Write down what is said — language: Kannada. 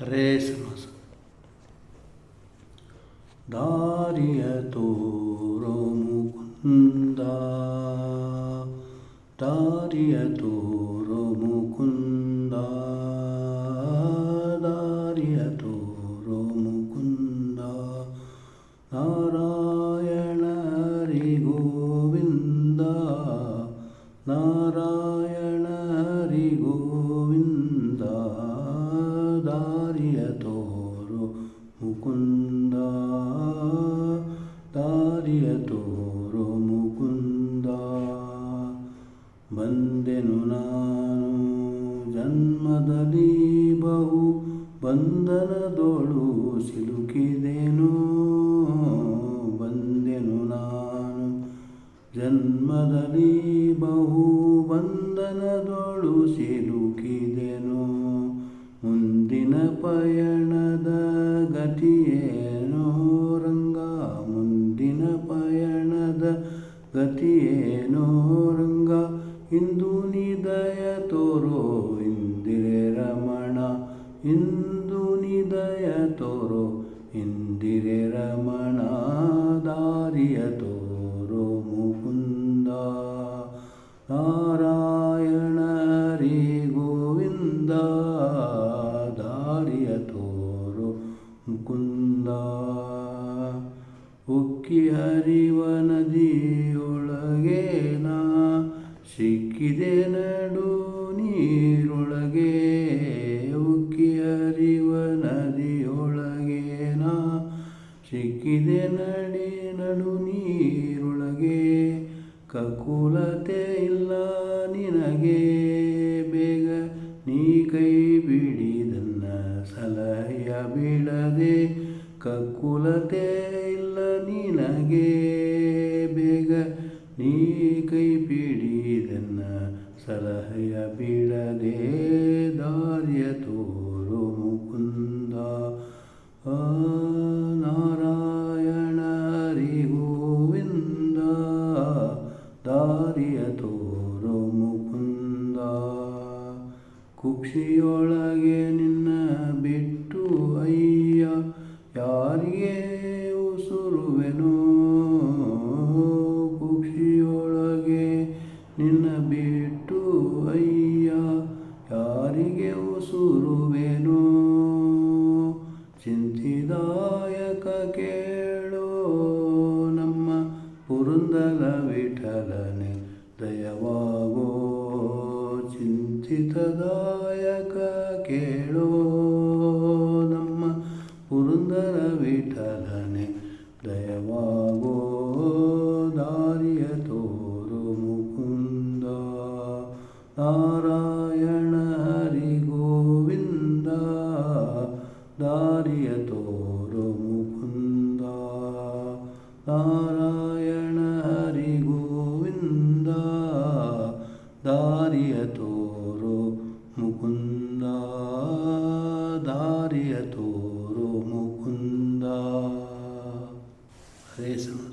resmas. Dariyatoro mukunda dariyatoro ದಾರಿಯ ತೋರು ಮುಕುಂದ. ದಾರಿಯ ತೋರು ಮುಕುಂದ. ಬಂದೆನು ನಾನು ಜನ್ಮದಲ್ಲಿ ಬಹು ಬಂಧನದೋಳು ಸಿಲುಕಿದೆನು. ಬಂದೆನು ನಾನು ಜನ್ಮದಲ್ಲಿ ಬಹು ಬಂಧನದೊಳು ಸಿಲುಕಿದೆನು ಪಯಣದ ಗತಿಯೇನೋ ರಂಗ ಮುಂದಿನ ಪಯಣದ ಗತಿಯೇನೋ ರಂಗ ಇಂದು ನಿದಯ ತೋರೋ ಇಂದಿರೆ ರಮಣ ಇಂದು ನಿದಯ ತೋರೋ ಇಂದಿರೆ ರಮಣ ಉಕ್ಕಿ ಹರಿವ ನದಿಯೊಳಗೆ ನಾ ಸಿಕ್ಕಿದೆ ನಡು ನೀರೊಳಗೆ. ಉಕ್ಕಿ ಹರಿವ ನದಿಯೊಳಗೆ ನಾ ಸಿಕ್ಕಿದೆ ನಡಿ ನಡು ನೀರೊಳಗೆ. ಕಕುಲತೆ ಇಲ್ಲ ನಿನಗೆ, ಬೇಗ ನೀ ಕೈ ಬಿಡಿದನ್ನ ಸಲಹೆಯ ಬಿಡದೆ ಕಕ್ಕುಲತೆ ಇಲ್ಲ ನಿನಗೆ. ಬೇಗ ನೀ ಕೈ ಪಿಡಿದನ್ನ ಸಲಹೆಯ ಬಿಡದೆ ದಾರ್ಯ ತೋರು ಮುಕುಂದ. ನಾರಾಯಣ ಹರಿ ಗೋವಿಂದ ದಾರಿಯ ತೋರು ಮುಕುಂದ. ಕುಕ್ಷಿಯೊಳಗೆ ನಿನ್ನ ಬಿಟ್ಟು ಉಸುರುವೆನು ಕುಕ್ಷಿಯೊಳಗೆ ನಿನ್ನ ಬಿಟ್ಟು ಅಯ್ಯ, ಯಾರಿಗೆ ಉಸುರುವೆನು? ಚಿಂತಿದಾಯಕ ಕೇಳೋ, ನಮ್ಮ ಪುರಂದರ ವಿಠಲನೆ ದಯವಾಗೋ. ಚಿಂತಿತದಾಯಕ ಕೇಳೋ, ನಮ್ಮ ಪುರಂದರ ವಿಠಲನೆ ದಯವಾಗೋ ದಾರಿಯ ತೋರು ಮುಕುಂದ ನಾರಾಯಣ ಹರಿ ಗೋವಿಂದ ದಾರಿಯ ತೋರು ಮುಕುಂದ ನಾರಾಯಣ ಹರಿ ಗೋವಿಂದ ದಾರಿಯ There.